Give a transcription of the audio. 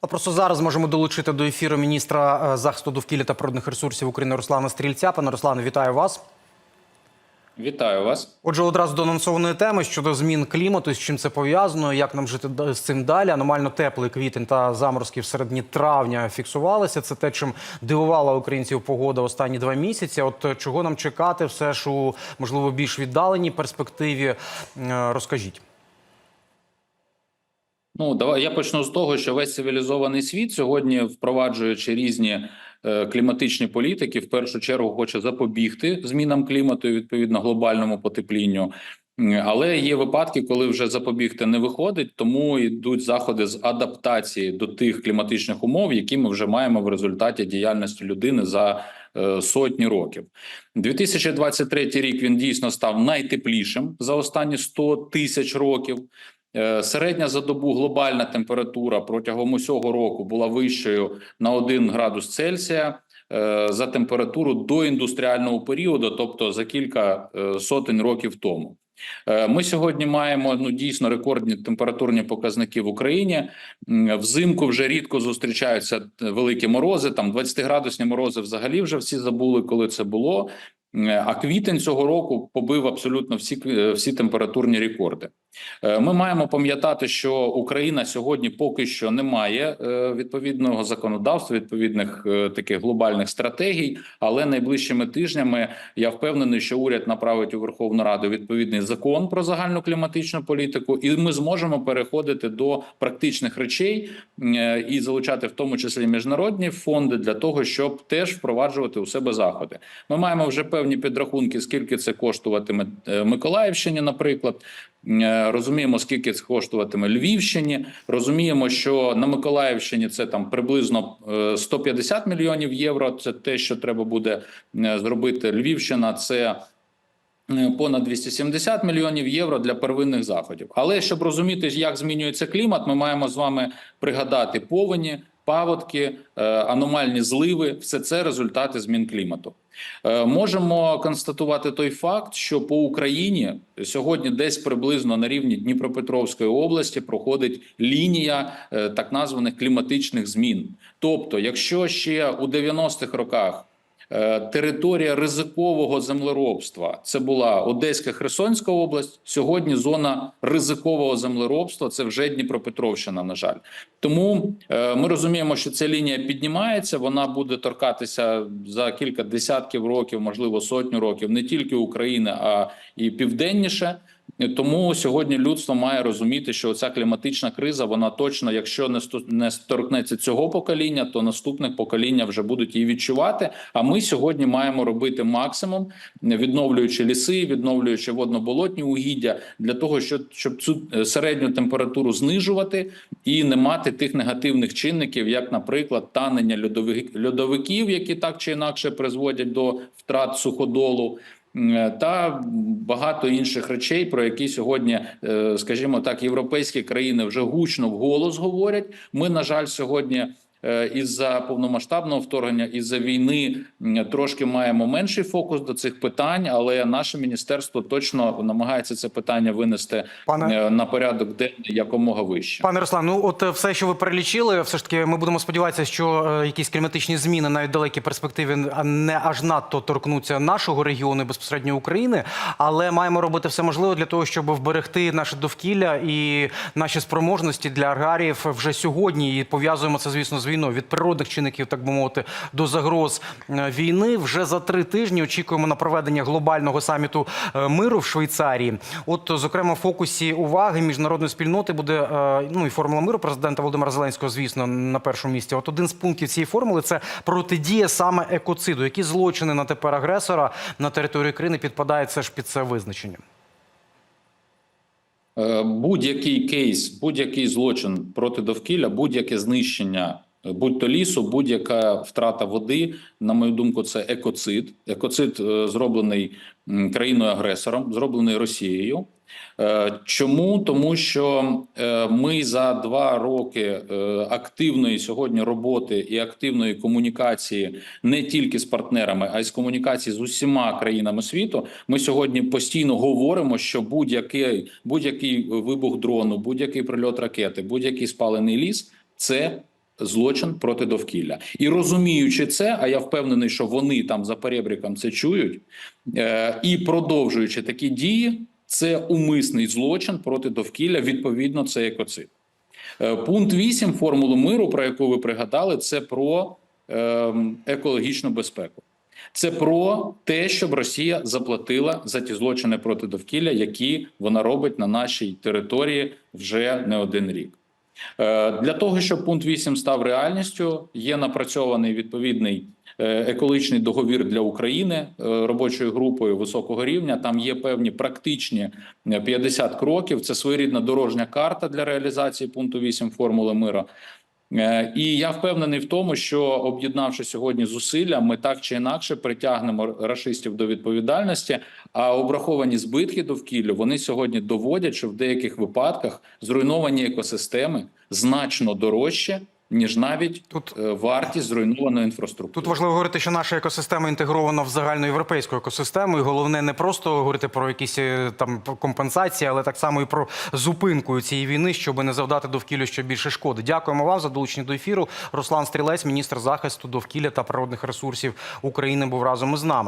А просто зараз можемо долучити до ефіру міністра е, захисту довкілля та природних ресурсів України Руслана Стрільця. Пане Руслане, вітаю вас. Вітаю вас. Отже, одразу до анонсованої теми щодо змін клімату, з чим це пов'язано, як нам жити з цим далі. Аномально теплий квітень та заморозки в середині травня фіксувалися. Це те, чим дивувала українців погода останні два місяці. От е, чого нам чекати, все ж у можливо більш віддаленій перспективі. Е, Розкажіть. Ну давай я почну з того, що весь цивілізований світ сьогодні, впроваджуючи різні е, кліматичні політики, в першу чергу хоче запобігти змінам клімату і відповідно глобальному потеплінню. Але є випадки, коли вже запобігти не виходить, тому йдуть заходи з адаптації до тих кліматичних умов, які ми вже маємо в результаті діяльності людини за е, сотні років. 2023 рік він дійсно став найтеплішим за останні 100 тисяч років. Е, Середня за добу глобальна температура протягом усього року була вищою на 1 градус Цельсія е, за температуру до індустріального періоду, тобто за кілька е, сотень років тому. Ми сьогодні маємо ну дійсно рекордні температурні показники в Україні. Взимку вже рідко зустрічаються великі морози. Там 20-градусні морози взагалі вже всі забули, коли це було. Е, А квітень цього року побив абсолютно всі кві- всі температурні рекорди. Е, Ми маємо пам'ятати, що Україна сьогодні поки що не має е, відповідного законодавства, відповідних е, таких глобальних стратегій. Але найближчими тижнями я впевнений, що уряд направить у Верховну Раду відповідний закон про загальну кліматичну політику, і ми зможемо переходити до практичних речей е, і залучати в тому числі міжнародні фонди для того, щоб теж впроваджувати у себе заходи. Ми маємо вже певні підрахунки, скільки це коштуватиме е, Миколаївщині, наприклад. Е, Розуміємо, скільки це коштуватиме Львівщині. Розуміємо, що на Миколаївщині це там приблизно е, 150 мільйонів євро. Це те, що треба буде е, зробити. Львівщина це е, понад 270 мільйонів євро для первинних заходів. Але щоб розуміти, як змінюється клімат, ми маємо з вами пригадати повені, паводки, е, аномальні зливи. Все це результати змін клімату. Е, Можемо констатувати той факт, що по Україні сьогодні десь приблизно на рівні Дніпропетровської області проходить лінія е, так названих кліматичних змін. Тобто, якщо ще у 90-х роках територія ризикового землеробства це була Одеська Херсонська область. Сьогодні зона ризикового землеробства це вже Дніпропетровщина. На жаль, тому е, ми розуміємо, що ця лінія піднімається. Вона буде торкатися за кілька десятків років, можливо, сотню років, не тільки України, а і південніше. Тому сьогодні людство має розуміти, що ця кліматична криза, вона точно, якщо не не торкнеться цього покоління, то наступних покоління вже будуть її відчувати. А ми сьогодні маємо робити максимум, відновлюючи ліси, відновлюючи водно-болотні угіддя, для того, щоб, щоб цю е, середню температуру знижувати і не мати тих негативних чинників, як, наприклад, танення льодовик, льодовиків, які так чи інакше призводять до втрат суходолу. М, Та багато інших речей, про які сьогодні, е, скажімо так, європейські країни вже гучно вголос говорять. Ми, на жаль, сьогодні е, із-за повномасштабного вторгнення, із-за війни трошки маємо менший фокус до цих питань, але наше міністерство точно намагається це питання винести Пане- е, на порядок денний якомога вище. Пане Руслан, ну от е, все, що ви перелічили, все ж таки, ми будемо сподіватися, що е, якісь кліматичні зміни навіть перспективі а не аж надто торкнуться нашого регіону і безпосередньо України. Але маємо робити все можливе для того, щоб вберегти наше довкілля і наші спроможності для аграріїв вже сьогодні. І пов'язуємо це, звісно, з війною від природних чинників, так би мовити, до загроз е, війни. Вже за три тижні очікуємо на проведення глобального саміту е, миру в Швейцарії. От, зокрема, в фокусі уваги міжнародної спільноти буде е, ну і формула миру президента Володимира Зеленського, звісно, на першому місці. От один з пунктів цієї формули це протидія саме екоциду. Які злочини на тепер агресора на території країни підпадають все ж під це визначення? Будь-який кейс, будь-який злочин проти довкілля, будь-яке знищення, будь-то лісу, будь-яка втрата води, на мою думку, це екоцид. Екоцид е, зроблений країною-агресором, зроблений Росією. Е, Чому? Тому що е, ми за два роки активної сьогодні роботи і активної комунікації не тільки з партнерами, а й з комунікації з усіма країнами світу. Ми сьогодні постійно говоримо, що будь-який будь-який вибух дрону, будь-який прильот ракети, будь-який спалений ліс це злочин проти довкілля. І розуміючи це, а я впевнений, що вони там за перебріком це чують, е, і продовжуючи такі дії, це умисний злочин проти довкілля. Відповідно, це екоцид. Е, Пункт 8 формули миру, про яку ви пригадали, це про е, екологічну безпеку. Це про те, щоб Росія заплатила за ті злочини проти довкілля, які вона робить на нашій території вже не один рік. Е, Для того щоб пункт 8 став реальністю, є напрацьований відповідний е, екологічний договір для України е, робочою групою високого рівня. Там є певні практичні е, 50 кроків. Це своєрідна дорожня карта для реалізації пункту 8 формули миру. Е, І я впевнений в тому, що об'єднавши сьогодні зусилля, ми так чи інакше притягнемо рашистів до відповідальності. А обраховані збитки довкіллю вони сьогодні доводять, що в деяких випадках зруйновані екосистеми значно дорожче ніж навіть Тут- е, вартість зруйнованої інфраструктури. Тут важливо говорити, що наша екосистема інтегрована в загальноєвропейську екосистему, і головне не просто говорити про якісь е, там компенсації, але так само і про зупинку цієї війни, щоб не завдати довкіллю ще більше шкоди. Дякуємо вам за долучення до ефіру. Руслан Стрілець, міністр захисту довкілля та природних ресурсів України, був разом із нами.